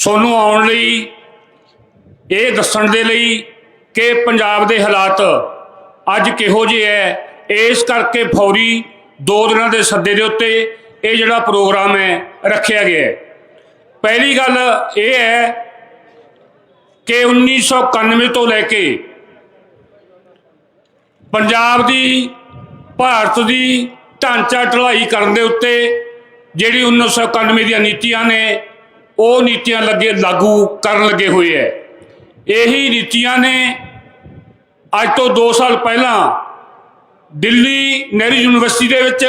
ਸੋਨੂੰ ਆਉਣ ਲਈ ਇਹ ਦੱਸਣ ਦੇ ਲਈ ਕਿ ਪੰਜਾਬ ਦੇ ਹਾਲਾਤ ਅੱਜ ਕਿਹੋ ਜਿਹੇ ਹੈ ਇਸ ਕਰਕੇ ਫੌਰੀ ਦੋ ਦਿਨਾਂ ਦੇ ਸੱਦੇ ਦੇ ਉੱਤੇ ਇਹ ਜਿਹੜਾ ਪ੍ਰੋਗਰਾਮ ਹੈ ਰੱਖਿਆ ਗਿਆ ਹੈ ਪਹਿਲੀ ਗੱਲ ਇਹ ਹੈ ਕਿ 1991 ਤੋਂ ਲੈ ਕੇ ਪੰਜਾਬ ਦੀ, ਭਾਰਤ ਦੀ ਢਾਂਚਾ ਢਲਾਈ ਕਰਨ ਦੇ ਉੱਤੇ ਜਿਹੜੀ 1991 ਦੀਆਂ ਨੀਤੀਆਂ ਨੇ ਉਹ ਨੀਤੀਆਂ ਲੱਗੇ ਲਾਗੂ ਕਰਨ ਲੱਗੇ ਹੋਏ ਐ। ਇਹੀ ਨੀਤੀਆਂ ਨੇ ਅੱਜ ਤੋਂ 2 ਸਾਲ ਪਹਿਲਾਂ ਦਿੱਲੀ ਨਹਿਰੂ ਯੂਨੀਵਰਸਿਟੀ ਦੇ ਵਿੱਚ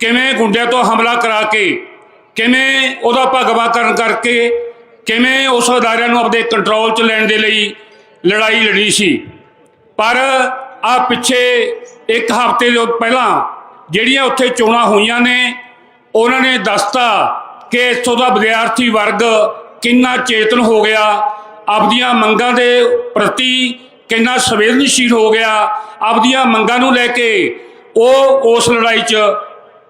ਕਿਵੇਂ ਗੁੰਡਿਆਂ ਤੋਂ ਹਮਲਾ ਕਰਾ ਕੇ, ਕਿਵੇਂ ਉਹਦਾ ਭਗਵਾਕਰਨ ਕਰਕੇ, ਕਿਵੇਂ ਉਸ ਅਦਾਰਿਆਂ ਨੂੰ ਆਪਣੇ ਕੰਟਰੋਲ 'ਚ ਲੈਣ ਦੇ ਲਈ ਲੜਾਈ ਲੜੀ ਸੀ। ਪਰ ਆ ਪਿੱਛੇ ਇੱਕ ਹਫ਼ਤੇ ਦੇ ਪਹਿਲਾਂ ਜਿਹੜੀਆਂ ਉੱਥੇ ਚੋਣਾਂ ਹੋਈਆਂ ਨੇ, ਉਹਨਾਂ ਨੇ ਦੱਸਤਾ ਕਿ ਇੱਥੋਂ ਦਾ ਵਿਦਿਆਰਥੀ ਵਰਗ ਕਿੰਨਾ ਚੇਤਨ ਹੋ ਗਿਆ, ਆਪਦੀਆਂ ਮੰਗਾਂ ਦੇ ਪ੍ਰਤੀ ਕਿੰਨਾ ਸੰਵੇਦਨਸ਼ੀਲ ਹੋ ਗਿਆ, ਆਪਦੀਆਂ ਮੰਗਾਂ ਨੂੰ ਲੈ ਕੇ ਉਹ ਉਸ ਲੜਾਈ 'ਚ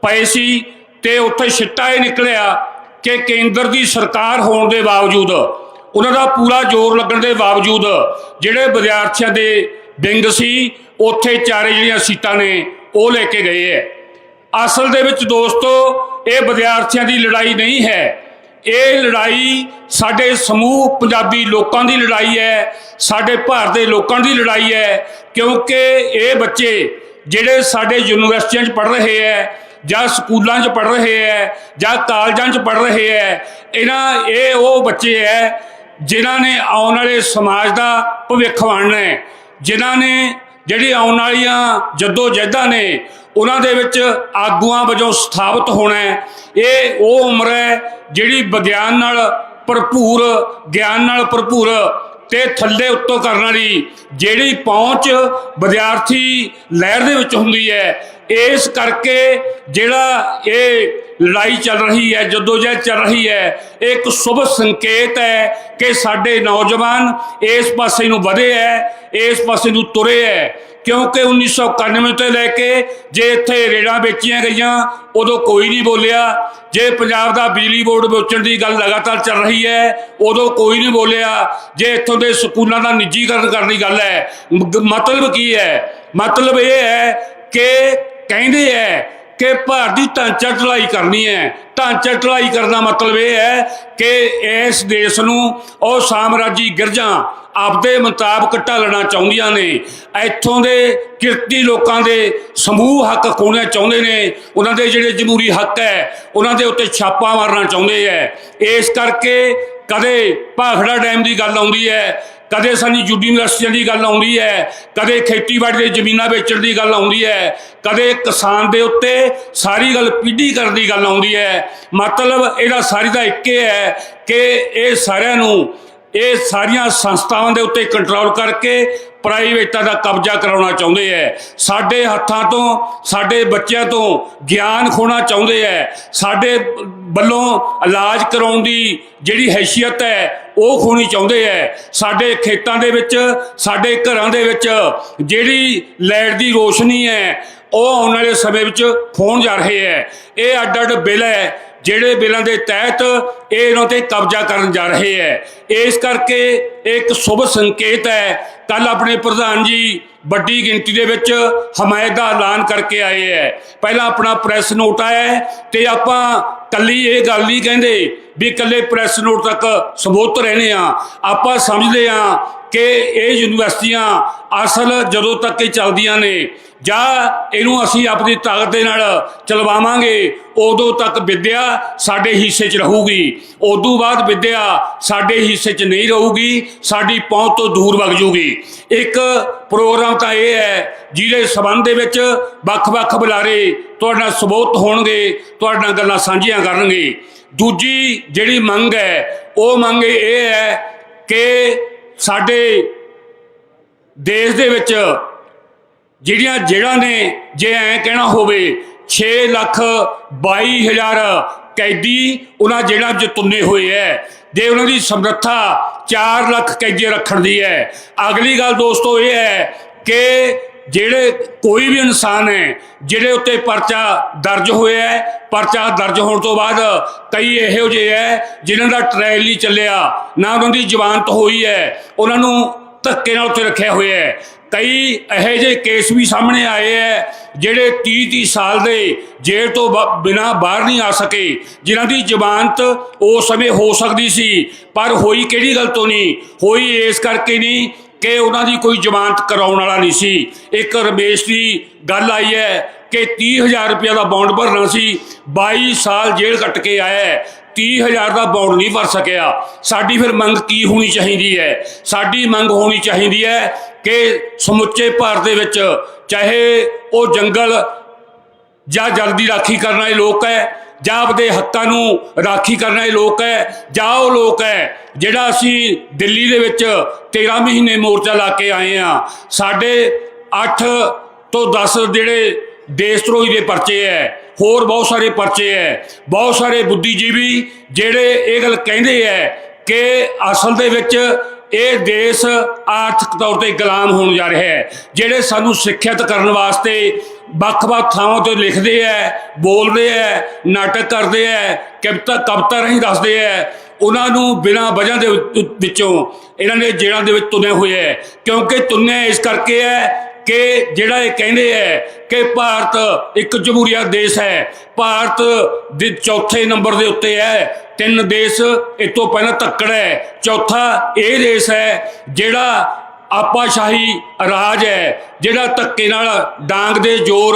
ਪਏ ਸੀ ਤੇ ਉੱਥੇ ਛਿੱਟਾ ਇਹ ਨਿਕਲਿਆ ਕਿ ਕੇਂਦਰ ਦੀ ਸਰਕਾਰ ਹੋਣ ਦੇ ਬਾਵਜੂਦ, ਉਹਨਾਂ ਦਾ ਪੂਰਾ ਜ਼ੋਰ ਲੱਗਣ ਦੇ ਬਾਵਜੂਦ ਜਿਹੜੇ ਵਿਦਿਆਰਥੀਆਂ ਦੇ ਵਿੰਗ ਸੀ, ਉੱਥੇ ਚਾਰੇ ਜਿਹੜੀਆਂ ਸੀਟਾਂ ਨੇ ਉਹ ਲੈ ਕੇ ਗਏ ਐ ਅਸਲ ਦੇ ਵਿੱਚ ਦੋਸਤੋ, ਇਹ ਵਿਦਿਆਰਥੀਆਂ ਦੀ ਲੜਾਈ ਨਹੀਂ ਹੈ। ਇਹ ਲੜਾਈ ਸਾਡੇ ਸਮੂਹ, ਪੰਜਾਬੀ ਲੋਕਾਂ ਦੀ ਲੜਾਈ ਹੈ, ਸਾਡੇ ਭਾਰਤ ਦੇ ਲੋਕਾਂ ਦੀ ਲੜਾਈ ਹੈ, ਕਿਉਂਕਿ ਇਹ ਬੱਚੇ ਜਿਹੜੇ ਸਾਡੇ ਯੂਨੀਵਰਸਿਟੀਆਂ 'ਚ ਪੜ੍ਹ ਰਹੇ ਹੈ, ਜਾਂ ਸਕੂਲਾਂ 'ਚ ਪੜ੍ਹ ਰਹੇ ਹੈ, ਜਾਂ ਕਾਲਜਾਂ 'ਚ ਪੜ੍ਹ ਰਹੇ ਹੈ, ਇਹਨਾਂ, ਇਹ ਉਹ ਬੱਚੇ ਹੈ ਜਿਨ੍ਹਾਂ ਨੇ ਆਉਣ ਵਾਲੇ ਸਮਾਜ ਦਾ ਭਵਿੱਖ ਬਣਨਾ ਹੈ, ਜਿਨ੍ਹਾਂ ਨੇ, ਜਿਹੜੀ ਆਉਣ ਵਾਲੀਆਂ ਜੱਦੋ ਜਹਿਦਾਂ ਨੇ ਉਹਨਾਂ ਦੇ ਵਿੱਚ ਆਗੂਆਂ ਵਜੋਂ ਸਥਾਪਿਤ ਹੋਣਾ ਹੈ। ਇਹ ਉਹ ਉਮਰ ਹੈ ਜਿਹੜੀ ਵਿਗਿਆਨ ਨਾਲ ਭਰਪੂਰ, ਗਿਆਨ ਨਾਲ ਭਰਪੂਰ ਤੇ ਥੱਲੇ ਉੱਤੋਂ ਕਰਨ ਵਾਲੀ ਜਿਹੜੀ ਪਹੁੰਚ ਵਿਦਿਆਰਥੀ ਲਹਿਰ ਦੇ ਵਿੱਚ ਹੁੰਦੀ ਹੈ। ਇਸ ਕਰਕੇ ਜਿਹੜਾ ਇਹ ਲੜਾਈ ਚੱਲ ਰਹੀ ਹੈ, ਜਦੋਜਹਿਦ ਚੱਲ ਰਹੀ ਹੈ, ਇਹ ਇੱਕ ਸ਼ੁਭ ਸੰਕੇਤ ਹੈ ਕਿ ਸਾਡੇ ਨੌਜਵਾਨ ਇਸ ਪਾਸੇ ਨੂੰ ਵਧੇ ਹੈ, ਇਸ ਪਾਸੇ ਨੂੰ ਤੁਰੇ ਹੈ। ਕਿਉਂਕਿ 1991 ਤੋਂ ਲੈ ਕੇ ਜੇ ਇੱਥੇ ਰੇੜਾਂ ਵੇਚੀਆਂ ਗਈਆਂ, ਉਦੋਂ ਕੋਈ ਨਹੀਂ ਬੋਲਿਆ। ਜੇ ਪੰਜਾਬ ਦਾ ਬਿਜਲੀ ਬੋਰਡ ਵੇਚਣ ਦੀ ਗੱਲ ਲਗਾਤਾਰ ਚੱਲ ਰਹੀ ਹੈ, ਉਦੋਂ ਕੋਈ ਨਹੀਂ ਬੋਲਿਆ। ਜੇ ਇੱਥੋਂ ਦੇ ਸਕੂਲਾਂ ਦਾ ਨਿੱਜੀਕਰਨ ਕਰਨ ਦੀ ਗੱਲ ਹੈ ਮਤਲਬ ਕੀ ਹੈ? ਮਤਲਬ ਇਹ ਹੈ ਕਿ ਕਹਿੰਦੇ ਹੈ ਕਿ ਭਾਰਤੀ ਢਾਂਚਾ ਢਲਾਈ ਕਰਨੀ ਹੈ। ਢਾਂਚਾ ਢਲਾਈ ਕਰਨਾ ਮਤਲਬ ਇਹ ਹੈ ਕਿ ਇਸ ਦੇਸ਼ ਨੂੰ ਉਹ ਸਾਮਰਾਜੀ ਗਿਰਜਾਂ ਆਪਦੇ ਮੁਤਾਬਕ ਢਾਲਣਾ ਚਾਹੁੰਦੀਆਂ ਨੇ। ਇੱਥੋਂ ਦੇ ਕਿਰਤੀ ਲੋਕਾਂ ਦੇ ਸਮੂਹ ਹੱਕ ਖੋਣਾ ਚਾਹੁੰਦੇ ਨੇ। ਉਹਨਾਂ ਦੇ ਜਿਹੜੇ ਜਮਹੂਰੀ ਹੱਕ ਹੈ, ਉਹਨਾਂ ਦੇ ਉੱਤੇ ਛਾਪਾ ਮਾਰਨਾ ਚਾਹੁੰਦੇ ਹੈ। ਇਸ ਕਰਕੇ ਕਦੇ ਭਾਖੜਾ ਡੈਮ ਦੀ ਗੱਲ ਆਉਂਦੀ ਹੈ। ਕਦੇ ਸਾਨੂੰ ਯੂਨੀਵਰਸਿਟੀਆਂ ਦੀ ਗੱਲ ਆਉਂਦੀ ਹੈ, ਕਦੇ ਖੇਤੀਬਾੜੀ ਦੇ ਜ਼ਮੀਨਾਂ ਵੇਚਣ ਦੀ ਗੱਲ ਆਉਂਦੀ ਹੈ, ਕਦੇ ਕਿਸਾਨ ਦੇ ਉੱਤੇ ਸਾਰੀ ਗੱਲ ਪੀਡੀ ਕਰਨ ਦੀ ਗੱਲ ਆਉਂਦੀ ਹੈ। ਮਤਲਬ ਇਹਦਾ ਸਾਰੀ ਦਾ ਇੱਕ ਹੀ ਹੈ ਕਿ ਇਹ ਸਾਰਿਆਂ ਨੂੰ, ਇਹ ਸਾਰੀਆਂ ਸੰਸਥਾਵਾਂ ਦੇ ਉੱਤੇ ਕੰਟਰੋਲ ਕਰਕੇ ਪ੍ਰਾਈਵੇਟਾਂ ਦਾ ਕਬਜ਼ਾ ਕਰਾਉਣਾ ਚਾਹੁੰਦੇ ਐ। ਸਾਡੇ ਹੱਥਾਂ ਤੋਂ, ਸਾਡੇ ਬੱਚਿਆਂ ਤੋਂ ਗਿਆਨ ਖੋਣਾ ਚਾਹੁੰਦੇ ਐ। ਸਾਡੇ ਵੱਲੋਂ ਇਲਾਜ ਕਰਾਉਣ ਦੀ ਜਿਹੜੀ ਹੈਸੀਅਤ ਹੈ ਉਹ ਖੋਣੀ ਚਾਹੁੰਦੇ ਐ। ਸਾਡੇ ਖੇਤਾਂ ਦੇ ਵਿੱਚ, ਸਾਡੇ ਘਰਾਂ ਦੇ ਵਿੱਚ ਜਿਹੜੀ ਲਾਈਟ ਦੀ ਰੋਸ਼ਨੀ ਹੈ ਉਹ ਆਉਣ ਵਾਲੇ ਸਮੇਂ ਵਿੱਚ ਖੋਣ ਜਾ ਰਹੇ ਐ। ਇਹ ਅੱਡ ਅੱਡ ਬਿੱਲ ਹੈ ਜਿਹੜੇ ਬਿੱਲਾਂ ਦੇ ਤਹਿਤ ਇਹ ਇਹਨਾਂ ਤੇ ਕਬਜ਼ਾ ਕਰਨ ਜਾ ਰਹੇ ਹੈ। ਇਸ ਕਰਕੇ ਇਹ ਇੱਕ ਸ਼ੁਭ ਸੰਕੇਤ ਹੈ। ਕੱਲ ਆਪਣੇ ਪ੍ਰਧਾਨ ਜੀ ਵੱਡੀ ਗਿਣਤੀ ਦੇ ਵਿੱਚ ਹਮਾਇਤ ਦਾ ਐਲਾਨ ਕਰਕੇ ਆਏ ਹੈ। ਪਹਿਲਾਂ ਆਪਣਾ ਪ੍ਰੈਸ ਨੋਟ ਆਇਆ ਹੈ ਤੇ ਆਪਾਂ ਕੱਲੀ ਇਹ ਗੱਲ ਨਹੀਂ ਕਹਿੰਦੇ ਵੀ ਇਕੱਲੇ ਪ੍ਰੈਸ ਨੋਟ ਤੱਕ ਸਬੂਤ ਰਹਿਣੇ ਆ ਆਪਾਂ ਸਮਝਦੇ ਆ ਕਿ ਇਹ ਯੂਨੀਵਰਸਿਟੀਆਂ ਅਸਲ ਜਦੋਂ ਤੱਕ ਇਹ ਚੱਲਦੀਆਂ ਨੇ ਜਾਂ, ਇਹਨੂੰ ਅਸੀਂ ਆਪਣੀ ਤਾਕਤ ਦੇ ਨਾਲ ਚਲਵਾਵਾਂਗੇ। ਉਦੋਂ ਤੱਕ ਵਿਦਿਆ ਸਾਡੇ ਹਿੱਸੇ 'ਚ ਰਹੂਗੀ। ਉਦੋਂ ਬਾਅਦ ਵਿਦਿਆ ਸਾਡੇ ਹਿੱਸੇ 'ਚ ਨਹੀਂ ਰਹੂਗੀ, ਸਾਡੀ ਪਹੁੰਚ ਤੋਂ ਦੂਰ ਵਗ ਜੂਗੀ। ਇੱਕ ਪ੍ਰੋਗਰਾਮ ਤਾਂ ਇਹ ਹੈ, ਜਿਹਦੇ ਸਬੰਧ ਦੇ ਵਿੱਚ ਵੱਖ-ਵੱਖ ਬੁਲਾਰੇ ਤੁਹਾਡਾ ਨਾਲ ਸਬੂਤ ਹੋਣਗੇ, ਤੁਹਾਡੇ ਗੱਲਾਂ ਸਾਂਝੀਆਂ ਕਰਨਗੇ। ਦੂਜੀ ਜਿਹੜੀ ਮੰਗ ਹੈ, ਉਹ ਮੰਗ ਇਹ ਹੈ ਕਿ ਸਾਡੇ ਦੇਸ਼ ਦੇ ਵਿੱਚ ਜਿਹੜੀਆਂ ਜੇੜਾਂ ਨੇ, ਜੇ ਐ ਕਹਿਣਾ ਹੋਵੇ 6 ਲੱਖ 22 ਹਜ਼ਾਰ ਕੈਦੀ ਉਹਨਾਂ ਜਿਹੜਾ ਚ ਹੋਏ ਐ। ਜੇ ਉਹਨਾਂ ਦੀ ਸਮਰੱਥਾ 4 ਲੱਖ ਕੈਦੀ ਰੱਖਣ ਦੀ ਹੈ ਅਗਲੀ ਗੱਲ ਦੋਸਤੋ ਇਹ ਹੈ ਕਿ ਜਿਹੜੇ ਕੋਈ ਵੀ ਇਨਸਾਨ ਹੈ ਜਿਹੜੇ ਉੱਤੇ ਪਰਚਾ ਦਰਜ ਹੋਇਆ ਹੈ ਪਰਚਾ ਦਰਜ ਹੋਣ ਤੋਂ ਬਾਅਦ ਕਈ ਇਹੋ ਜਿਹੇ ਹੈ ਜਿਨ੍ਹਾਂ ਦਾ ਟ੍ਰਾਇਲ ਨਹੀਂ ਚੱਲਿਆ, ਨਾ ਉਹਨਾਂ ਦੀ ਜ਼ਮਾਨਤ ਹੋਈ ਹੈ ਉਹਨਾਂ ਨੂੰ ਧੱਕੇ ਨਾਲ ਉੱਤੇ ਰੱਖਿਆ ਹੋਇਆ ਹੈ ਕਈ ਇਹੋ ਜਿਹੇ ਕੇਸ ਵੀ ਸਾਹਮਣੇ ਆਏ ਹੈ ਜਿਹੜੇ 30 30 ਸਾਲ ਦੇ ਜੇਲ੍ਹ ਤੋਂ ਬ- ਬਿਨਾਂ ਬਾਹਰ ਨਹੀਂ ਆ ਸਕੇ, ਜਿਨ੍ਹਾਂ ਦੀ ਜ਼ਮਾਨਤ ਉਸ ਸਮੇਂ ਹੋ ਸਕਦੀ ਸੀ, ਪਰ ਹੋਈ ਕਿਹੜੀ ਗੱਲ ਤੋਂ ਨਹੀਂ? ਹੋਈ ਇਸ ਕਰਕੇ ਨਹੀਂ ਕਿ ਉਹਨਾਂ ਦੀ ਕੋਈ ਜ਼ਮਾਨਤ ਕਰਾਉਣ ਵਾਲਾ ਨਹੀਂ ਸੀ। ਇੱਕ ਰਮੇਸ਼ ਦੀ ਗੱਲ ਆਈ ਹੈ ਕਿ 30000 ਰੁਪਏ ਦਾ ਬੌਂਡ ਭਰਨਾ ਸੀ 22 ਸਾਲ ਜੇਲ੍ਹ ਕੱਟ ਕੇ ਆਇਆ 30000 ਦਾ ਬੌਂਡ ਨਹੀਂ ਭਰ ਸਕਿਆ। ਸਾਡੀ ਫਿਰ ਮੰਗ ਕੀ ਹੋਣੀ ਚਾਹੀਦੀ ਹੈ? ਸਾਡੀ ਮੰਗ ਹੋਣੀ ਚਾਹੀਦੀ ਹੈ ਕਿ ਸਮੁੱਚੇ ਭਾਰਤ ਦੇ ਵਿੱਚ ਚਾਹੇ ਉਹ ਜੰਗਲ ਜਾਂ ਜਲ ਦੀ ਰਾਖੀ ਕਰਨ ਵਾਲੇ ਲੋਕ ਹੈ, ਜਾਂ ਆਪਦੇ ਹੱਕਾਂ ਨੂੰ ਰਾਖੀ ਕਰਨ ਵਾਲੇ ਲੋਕ ਹੈ, ਜਾਂ ਉਹ ਲੋਕ ਹੈ, ਜਿਹੜਾ ਅਸੀਂ ਦਿੱਲੀ ਦੇ ਵਿੱਚ 13 ਮਹੀਨੇ ਮੋਰਚਾ ਲਾ ਕੇ ਆਏ ਆ ਸਾਡੇ 8 ਤੋਂ 10 ਜਿਹੜੇ ਦੇਸ਼ ਧਰੋਹੀ ਦੇ ਪਰਚੇ ਹੈ ਹੋਰ ਬਹੁਤ ਸਾਰੇ ਪਰਚੇ ਹੈ ਬਹੁਤ ਸਾਰੇ ਬੁੱਧੀਜੀਵੀ ਜਿਹੜੇ ਇਹ ਗੱਲ ਕਹਿੰਦੇ ਹੈ ਕਿ ਅਸਲ ਦੇ ਵਿੱਚ ਇਹ ਦੇਸ਼ ਆਰਥਿਕ ਤੌਰ ਤੇ ਗੁਲਾਮ ਹੋਣ ਜਾ ਰਿਹਾ ਹੈ ਜਿਹੜੇ ਸਾਨੂੰ ਸਿੱਖਿਅਤ ਕਰਨ ਵਾਸਤੇ ਵੱਖ-ਵੱਖ ਥਾਵਾਂ 'ਤੇ ਲਿਖਦੇ ਐ, ਬੋਲਦੇ ਐ, ਨਾਟਕ ਕਰਦੇ ਐ, ਕਵਿਤਾ ਕਵਿਤਾ ਰਾਹੀਂ ਦੱਸਦੇ ਐ, ਉਹਨਾਂ ਨੂੰ ਬਿਨਾਂ ਵਜ੍ਹਾ ਦੇ ਵਿੱਚੋਂ ਇਹਨਾਂ ਨੇ ਜੇਲ੍ਹਾਂ ਦੇ ਵਿੱਚ ਤੁਨੇ ਹੋਏ ਐ, ਕਿਉਂਕਿ ਤੁਨੇ ਇਸ ਕਰਕੇ ਹੈ ਕਿ ਜਿਹੜਾ ਇਹ ਕਹਿੰਦੇ ਐ ਕਿ ਭਾਰਤ ਇੱਕ ਜਮਹੂਰੀਅਤ ਦੇਸ਼ ਹੈ। ਭਾਰਤ ਦੇ ਚੌਥੇ ਨੰਬਰ ਦੇ ਉੱਤੇ ਹੈ। ਤਿੰਨ ਦੇਸ਼ ਇਹ ਤੋਂ ਪਹਿਲਾਂ ਧੱਕੜ ਹੈ। ਚੌਥਾ ਇਹ ਦੇਸ਼ ਹੈ ਜਿਹੜਾ ਆਪਾਸ਼ਾਹੀ ਰਾਜ ਹੈ, ਜਿਹੜਾ ਧੱਕੇ ਨਾਲ ਡਾਂਗ ਦੇ ਜ਼ੋਰ,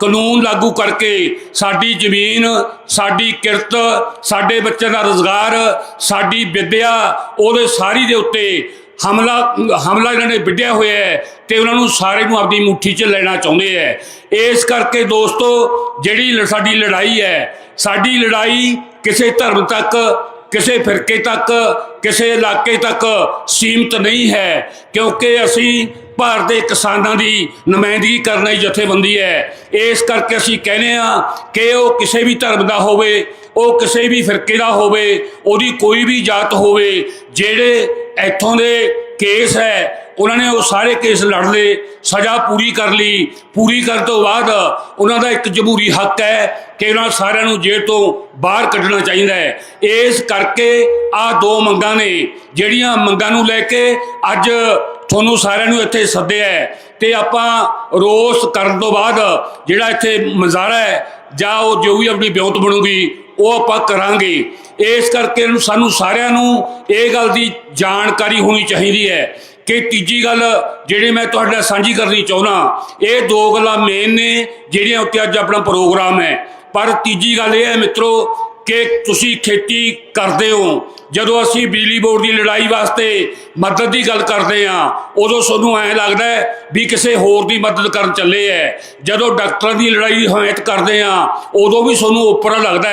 ਕਾਨੂੰਨ ਲਾਗੂ ਕਰਕੇ ਸਾਡੀ ਜ਼ਮੀਨ, ਸਾਡੀ ਕਿਰਤ, ਸਾਡੇ ਬੱਚਿਆਂ ਦਾ ਰੋਜ਼ਗਾਰ, ਸਾਡੀ ਵਿੱਦਿਆ ਉਹਦੇ ਸਾਰੀ ਦੇ ਉੱਤੇ ਹਮਲਾ ਹਮਲਾ ਇਹਨਾਂ ਨੇ ਵਿੱਢਿਆ ਹੋਇਆ ਹੈ ਤੇ ਉਹਨਾਂ ਨੂੰ ਸਾਰੇ ਨੂੰ ਆਪਣੀ ਮੁੱਠੀ 'ਚ ਲੈਣਾ ਚਾਹੁੰਦੇ ਹੈ। ਇਸ ਕਰਕੇ ਦੋਸਤੋ, ਜਿਹੜੀ ਲ- ਸਾਡੀ ਲੜਾਈ ਹੈ, ਸਾਡੀ ਲੜਾਈ ਕਿਸੇ ਧਰਮ ਤੱਕ, ਕਿਸੇ ਫਿਰਕੇ ਤੱਕ, ਕਿਸੇ ਇਲਾਕੇ ਤੱਕ ਸੀਮਤ ਨਹੀਂ ਹੈ, ਕਿਉਂਕਿ ਅਸੀਂ ਭਾਰਤ ਦੇ ਕਿਸਾਨਾਂ ਦੀ ਨੁਮਾਇੰਦਗੀ ਕਰਨ ਵਾਲੀ ਜਥੇਬੰਦੀ ਹੈ। ਇਸ ਕਰਕੇ ਅਸੀਂ ਕਹਿੰਦੇ ਆ ਕਿ ਉਹ ਕਿਸੇ ਵੀ ਧਰਮ ਦਾ ਹੋਵੇ, ਉਹ ਕਿਸੇ ਵੀ ਫਿਰਕੇ ਦਾ ਹੋਵੇ, ਉਹਦੀ ਕੋਈ ਵੀ ਜਾਤ ਹੋਵੇ, ਜਿਹੜੇ ਇੱਥੋਂ ਦੇ ਕੇਸ ਹੈ। ਉਹਨਾਂ ਨੇ ਉਹ ਸਾਰੇ ਕੇਸ ਲੜ ਲਏ, ਸਜ਼ਾ ਪੂਰੀ ਕਰ ਲਈ। ਪੂਰੀ ਕਰਨ ਤੋਂ ਬਾਅਦ ਉਹਨਾਂ ਦਾ ਇੱਕ ਜਮਹੂਰੀ ਹੱਕ ਹੈ ਕਿ ਉਹਨਾਂ ਸਾਰਿਆਂ ਨੂੰ ਜੇਲ੍ਹ ਤੋਂ ਬਾਹਰ ਕੱਢਣਾ ਚਾਹੀਦਾ ਹੈ। ਇਸ ਕਰਕੇ ਆ ਦੋ ਮੰਗਾਂ ਨੇ, ਜਿਹੜੀਆਂ ਮੰਗਾਂ ਨੂੰ ਲੈ ਕੇ ਅੱਜ ਤੁਹਾਨੂੰ ਸਾਰਿਆਂ ਨੂੰ ਇੱਥੇ ਸੱਦਿਆ ਹੈ। ਤੇ ਆਪਾਂ ਰੋਸ ਕਰਨ ਤੋਂ ਬਾਅਦ ਜਿਹੜਾ ਇੱਥੇ ਮਜ਼ਾਰਾ ਹੈ ਜਾਂ ਉਹ ਜੋ ਵੀ ਆਪਣੀ ਬਿਉਂਤ ਬਣੂਗੀ ਉਹ ਆਪਾਂ ਕਰਾਂਗੇ। ਇਸ ਕਰਕੇ ਸਾਨੂੰ ਸਾਰਿਆਂ ਨੂੰ ਇਹ ਗੱਲ ਦੀ ਜਾਣਕਾਰੀ ਹੋਣੀ ਚਾਹੀਦੀ ਹੈ ਕਿ ਤੀਜੀ ਗੱਲ ਜਿਹੜੀ ਮੈਂ ਤੁਹਾਡੇ ਨਾਲ ਸਾਂਝੀ ਕਰਨੀ ਚਾਹੁੰਦਾ, ਇਹ ਦੋ ਗੱਲਾਂ ਮੇਨ ਨੇ ਜਿਹੜੀਆਂ ਉੱਤੇ ਅੱਜ ਆਪਣਾ ਪ੍ਰੋਗਰਾਮ ਹੈ। ਪਰ ਤੀਜੀ ਗੱਲ ਇਹ ਹੈ ਮਿੱਤਰੋ ਕਿ ਤੁਸੀਂ ਖੇਤੀ ਕਰਦੇ ਹੋ। ਜਦੋਂ ਅਸੀਂ ਬਿਜਲੀ ਬੋਰਡ ਦੀ ਲੜਾਈ ਵਾਸਤੇ ਮਦਦ ਦੀ ਗੱਲ ਕਰਦੇ ਆ ਉਦੋਂ ਤੁਹਾਨੂੰ ਐਂ ਲੱਗਦਾ ਵੀ ਕਿਸੇ ਹੋਰ ਦੀ ਮਦਦ ਕਰਨ ਚੱਲੇ ਐ ਜਦੋਂ ਡਾਕਟਰਾਂ ਦੀ ਲੜਾਈ ਹਮਾਇਤ ਕਰਦੇ ਆ ਉਦੋਂ ਵੀ ਤੁਹਾਨੂੰ ਉੱਪਰ ਲੱਗਦਾ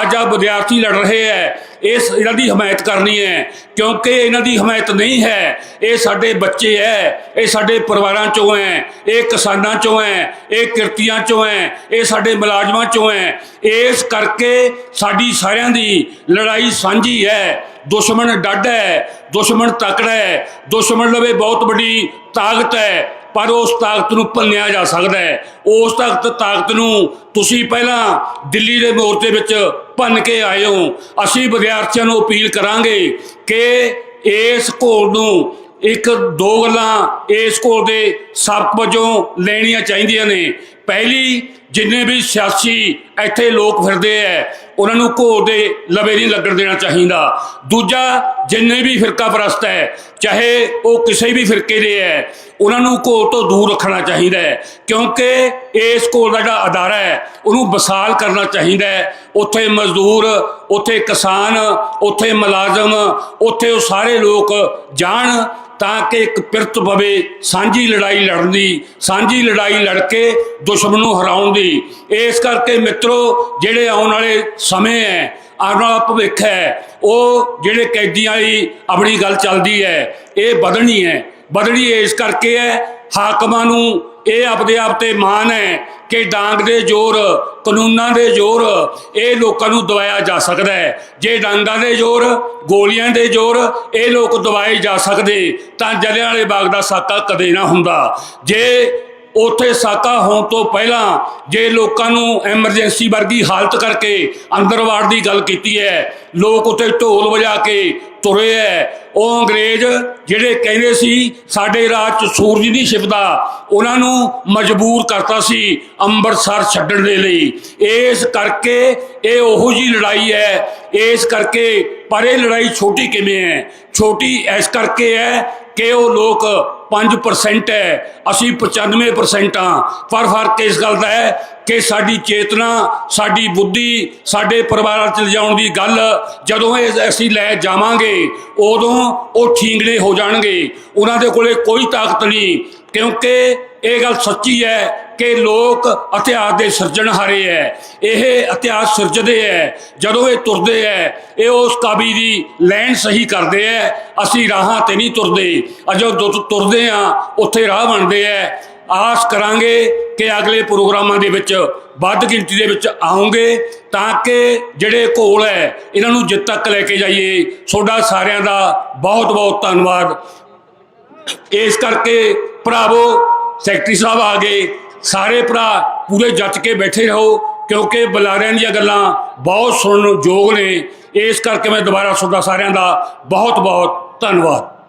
ਅੱਜ ਆ ਵਿਦਿਆਰਥੀ ਲੜ ਰਹੇ ਐ ਇਸ ਇਹਨਾਂ ਦੀ ਹਮਾਇਤ ਕਰਨੀ ਹੈ, ਕਿਉਂਕਿ ਇਹਨਾਂ ਦੀ ਹਮਾਇਤ ਨਹੀਂ ਹੈ, ਇਹ ਸਾਡੇ ਬੱਚੇ ਐ ਇਹ ਸਾਡੇ ਪਰਿਵਾਰਾਂ ਚੋਂ ਐ ਇਹ ਕਿਸਾਨਾਂ ਚੋਂ ਐ ਇਹ ਕਿਰਤੀਆਂ ਚੋਂ ਐ ਇਹ ਸਾਡੇ ਮੁਲਾਜ਼ਮਾਂ ਚੋਂ ਐ ਇਸ ਕਰਕੇ ਸਾਡੀ ਸਾਰਿਆਂ ਦੀ ਲੜਾਈ ਸਾਂਝੀ ਹੈ। ਦੁਸ਼ਮਣ ਡੱਡ ਹੈ, ਦੁਸ਼ਮਣ ਤਕੜਾ ਹੈ, ਦੁਸ਼ਮਣ ਲਵੇ ਬਹੁਤ ਵੱਡੀ ਤਾਕਤ ਹੈ, ਪਰ ਉਸ ਤਾਕਤ ਨੂੰ ਭੰਨਿਆ ਜਾ ਸਕਦਾ ਹੈ। ਉਸ ਤਾਕਤ ਤਾਕਤ ਨੂੰ ਤੁਸੀਂ ਪਹਿਲਾਂ ਦਿੱਲੀ ਦੇ ਮੋਰਚੇ ਵਿੱਚ ਭੰਨ ਕੇ ਆਏ ਹੋ। ਅਸੀਂ ਵਿਦਿਆਰਥੀਆਂ ਨੂੰ ਅਪੀਲ ਕਰਾਂਗੇ ਕਿ ਇਸ ਘੋਲ ਨੂੰ ਇੱਕ ਦੋ ਗੱਲਾਂ ਇਸ ਘੋਲ ਦੇ ਸਬਕ ਵਜੋਂ ਲੈਣੀਆਂ ਚਾਹੀਦੀਆਂ ਨੇ। ਪਹਿਲੀ ਜਿੰਨੇ ਵੀ ਸਿਆਸੀ ਇੱਥੇ ਲੋਕ ਫਿਰਦੇ ਐ, ਉਹਨਾਂ ਨੂੰ ਘੋਰ ਦੇ ਲਵੇ ਨਹੀਂ ਲੱਗਣ ਦੇਣਾ ਚਾਹੀਦਾ। ਦੂਜਾ, ਜਿੰਨੇ ਵੀ ਫਿਰਕਾ ਪ੍ਰਸਤ ਹੈ ਚਾਹੇ ਉਹ ਕਿਸੇ ਵੀ ਫਿਰਕੇ ਦੇ ਐ, ਉਹਨਾਂ ਨੂੰ ਘੋਰ ਤੋਂ ਦੂਰ ਰੱਖਣਾ ਚਾਹੀਦਾ ਹੈ ਕਿਉਂਕਿ ਇਸ ਘੋਰ ਦਾ ਜਿਹੜਾ ਅਦਾਰਾ ਹੈ ਉਹਨੂੰ ਵਿਸਾਲ ਕਰਨਾ ਚਾਹੀਦਾ ਹੈ ਉੱਥੇ ਮਜ਼ਦੂਰ, ਉੱਥੇ ਕਿਸਾਨ, ਉੱਥੇ ਮੁਲਾਜ਼ਮ, ਉੱਥੇ ਉਹ ਸਾਰੇ ਲੋਕ ਜਾਣ ਤਾਂ ਕਿ ਇੱਕ ਪਿਰਤ ਪਵੇ, ਸਾਂਝੀ ਲੜਾਈ ਲੜਨ ਦੀ, ਸਾਂਝੀ ਲੜਾਈ ਲੜ ਕੇ ਦੁਸ਼ਮਣ ਨੂੰ ਹਰਾਉਣ ਦੀ ਇਸ ਕਰਕੇ ਮਿੱਤਰੋ, ਜਿਹੜੇ ਆਉਣ ਵਾਲੇ ਸਮੇਂ ਹੈ, ਆਉਣ ਵਾਲਾ ਭਵਿੱਖ ਹੈ, ਉਹ ਜਿਹੜੇ ਕੈਦੀਆਂ ਵਾਲੀ ਆਪਣੀ ਗੱਲ ਚੱਲਦੀ ਹੈ, ਇਹ ਵਧਣੀ ਹੈ। ਵਧਣੀ ਇਸ ਕਰਕੇ ਹੈ, ਹਾਕਮਾਂ ਨੂੰ ਇਹ ਆਪਦੇ ਆਪ ਤੇ ਮਾਣ ਹੈ ਕਿ ਡਾਂਗ ਦੇ ਜ਼ੋਰ, ਕਾਨੂੰਨਾਂ ਦੇ ਜ਼ੋਰ, ਇਹ ਲੋਕਾਂ ਨੂੰ ਦਵਾਇਆ ਜਾ ਸਕਦਾ ਹੈ। ਜੇ ਡਾਂਗਾਂ ਦੇ ਜ਼ੋਰ, ਗੋਲੀਆਂ ਦੇ ਜ਼ੋਰ, ਇਹ ਲੋਕ ਦਵਾਏ ਜਾ ਸਕਦੇ, ਤਾਂ ਜਲਿਆਂ ਵਾਲੇ ਬਾਗ ਦਾ ਸਾਕਾ ਕਦੇ ਨਾ ਹੁੰਦਾ। ਜੇ ਉੱਥੇ ਸਾਕਾ ਹੋਣ ਤੋਂ ਪਹਿਲਾਂ ਜੇ ਲੋਕਾਂ ਨੂੰ ਐਮਰਜੈਂਸੀ ਵਰਗੀ ਹਾਲਤ ਕਰਕੇ ਅੰਦਰ ਵਾੜ ਦੀ ਗੱਲ ਕੀਤੀ ਹੈ, ਲੋਕ ਉੱਥੇ ਢੋਲ ਵਜਾ ਕੇ ਤੁਰੇ ਐ। ਉਹ ਅੰਗਰੇਜ਼ ਜਿਹੜੇ ਕਹਿੰਦੇ ਸੀ, ਸਾਡੇ ਰਾਜ 'ਚ ਸੂਰਜ ਦੀ ਸ਼ਿਵਦਾ ਉਹਨਾਂ ਨੂੰ ਮਜਬੂਰ ਕਰਤਾ ਸੀ ਅੰਮ੍ਰਿਤਸਰ ਛੱਡਣ ਦੇ ਲਈ। ਇਸ ਕਰਕੇ ਇਹ ਉਹੋ ਜੀ ਲੜਾਈ ਹੈ ਇਸ ਕਰਕੇ, ਪਰ ਇਹ ਲੜਾਈ ਛੋਟੀ ਕਿਵੇਂ ਹੈ ਛੋਟੀ ਇਸ ਕਰਕੇ ਹੈ ਕਿ ਉਹ ਲੋਕ 5% ਹੈ ਅਸੀਂ 95% ਹਾਂ ਪਰ ਫ਼ਰਕ ਇਸ ਗੱਲ ਦਾ ਹੈ ਕਿ ਸਾਡੀ ਚੇਤਨਾ, ਸਾਡੀ ਬੁੱਧੀ ਸਾਡੇ ਪਰਿਵਾਰਾਂ ਚ ਲਿਜਾਉਣ ਦੀ ਗੱਲ ਜਦੋਂ ਇਹ ਅਸੀਂ ਲੈ ਜਾਵਾਂਗੇ, ਉਦੋਂ ਉਹ ਠੀਂਗੜੇ ਹੋ ਜਾਣਗੇ। ਉਹਨਾਂ ਦੇ ਕੋਲੇ ਕੋਈ ਤਾਕਤ ਨਹੀਂ, ਕਿਉਂਕਿ ਇਹ ਗੱਲ ਸੱਚੀ ਹੈ ਕਿ ਲੋਕ ਇਤਿਹਾਸ ਦੇ ਸਿਰਜਣਹਾਰੇ ਹੈ। ਇਹ ਇਤਿਹਾਸ ਸਿਰਜਦੇ ਹੈ, ਜਦੋਂ ਇਹ ਤੁਰਦੇ ਹੈ, ਇਹ ਉਸ ਕਾਬੀ ਦੀ ਲੈਣ ਸਹੀ ਕਰਦੇ ਹੈ। ਅਸੀਂ ਰਾਹਾਂ ਤੇ ਨਹੀਂ ਤੁਰਦੇ, ਅਜੋ ਤੁਰਦੇ ਆ ਉੱਥੇ ਰਾਹ ਬਣਦੇ ਹੈ। ਆਸ ਕਰਾਂਗੇ ਕਿ ਅਗਲੇ ਪ੍ਰੋਗਰਾਮਾਂ ਦੇ ਵਿੱਚ ਵੱਧ ਗਿਣਤੀ ਦੇ ਵਿੱਚ ਆਉਂਗੇ ਤਾਂ ਕਿ ਜਿਹੜੇ ਘੋਲ ਹੈ, ਇਹਨਾਂ ਨੂੰ ਜਿੱਤ ਤੱਕ ਲੈ ਕੇ ਜਾਈਏ। ਤੁਹਾਡਾ ਸਾਰਿਆਂ ਦਾ ਬਹੁਤ ਬਹੁਤ ਧੰਨਵਾਦ। ਇਸ ਕਰਕੇ ਭਰਾਵੋ, ਸੈਕਟਰੀ ਸਾਹਿਬ ਆ ਗਏ। ਸਾਰੇ ਭਰਾ ਪੂਰੇ ਜੱਜ ਕੇ ਬੈਠੇ ਰਹੋ, ਕਿਉਂਕਿ ਬੁਲਾਰਿਆਂ ਦੀਆਂ ਗੱਲਾਂ ਬਹੁਤ ਸੁਣਨ ਯੋਗ ਨੇ। ਇਸ ਕਰਕੇ ਮੈਂ ਦੁਬਾਰਾ ਤੁਹਾਡਾ ਸਾਰਿਆਂ ਦਾ ਬਹੁਤ ਬਹੁਤ ਧੰਨਵਾਦ।